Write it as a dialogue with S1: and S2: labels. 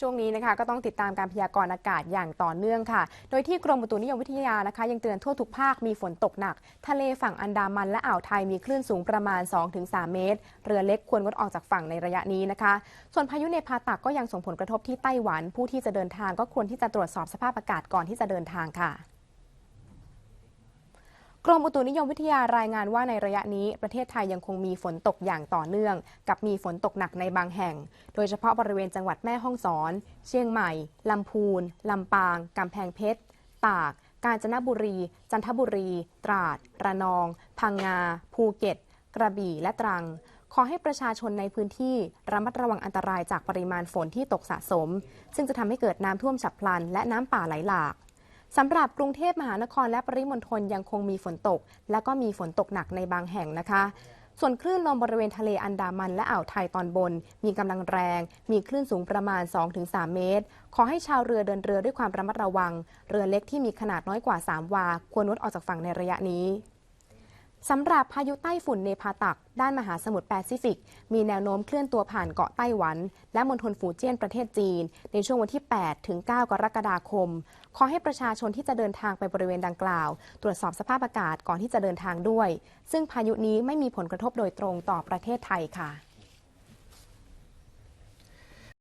S1: ช่วงนี้นะคะก็ต้องติดตามการพยากรณ์อากาศอย่างต่อเนื่องค่ะ โดยที่กรมอุตุนิยมวิทยานะคะ ยังเตือนทั่วทุกภาคมีฝนตกหนัก ทะเลฝั่งอันดามันและอ่าวไทยมีคลื่นสูงประมาณ 2-3 เมตร เรือเล็กควรงดออกจากฝั่งในระยะนี้นะคะ ส่วนพายุเนพาตักก็ยังส่งผลกระทบที่ไต้หวัน ผู้ที่จะเดินทางก็ควรที่จะตรวจสอบสภาพอากาศก่อนที่จะเดินทางค่ะ กรมอุตุนิยมวิทยารายงานว่าในระยะนี้ประเทศไทยยังคงมีฝนตกอย่างต่อเนื่อง กับมีฝนตกหนักในบางแห่ง โดยเฉพาะบริเวณจังหวัดแม่ฮ่องสอน เชียงใหม่ ลำพูน ลำปาง กำแพงเพชร ตาก กาญจนบุรี จันทบุรี ตราด ระนอง พังงา ภูเก็ต กระบี่ และตรัง ขอให้ประชาชนในพื้นที่ระมัดระวังอันตรายจากปริมาณฝนที่ตกสะสม ซึ่งจะทำให้เกิดน้ำท่วมฉับพลันและน้ำป่าไหลหลาก สำหรับกรุงเทพมหานครและปริมณฑลยังคงมีฝนตก และก็มีฝนตกหนักในบางแห่งนะคะ ส่วนคลื่นลมบริเวณทะเลอันดามันและอ่าวไทยตอนบน มีกำลังแรง มีคลื่นสูงประมาณ 2-3 เมตร ขอให้ชาวเรือเดินเรือด้วยความระมัดระวัง เรือเล็กที่มีขนาดน้อยกว่า 3 วา ควรงดออกจากฝั่งในระยะนี้ สำหรับพายุไต้ฝุ่นเนพาตัก ด้านมหาสมุทรแปซิฟิก มีแนวโน้มเคลื่อนตัวผ่านเกาะไต้หวัน และมณฑลฟูเจี้ยนประเทศจีน ในช่วงวันที่ 8 ถึง 9 กรกฎาคม ขอให้ประชาชนที่จะเดินทางไปบริเวณดังกล่าว ตรวจสอบสภาพอากาศก่อนที่จะเดินทางด้วย ซึ่งพายุนี้ไม่มีผลกระทบโดยตรงต่อประเทศไทยค่ะ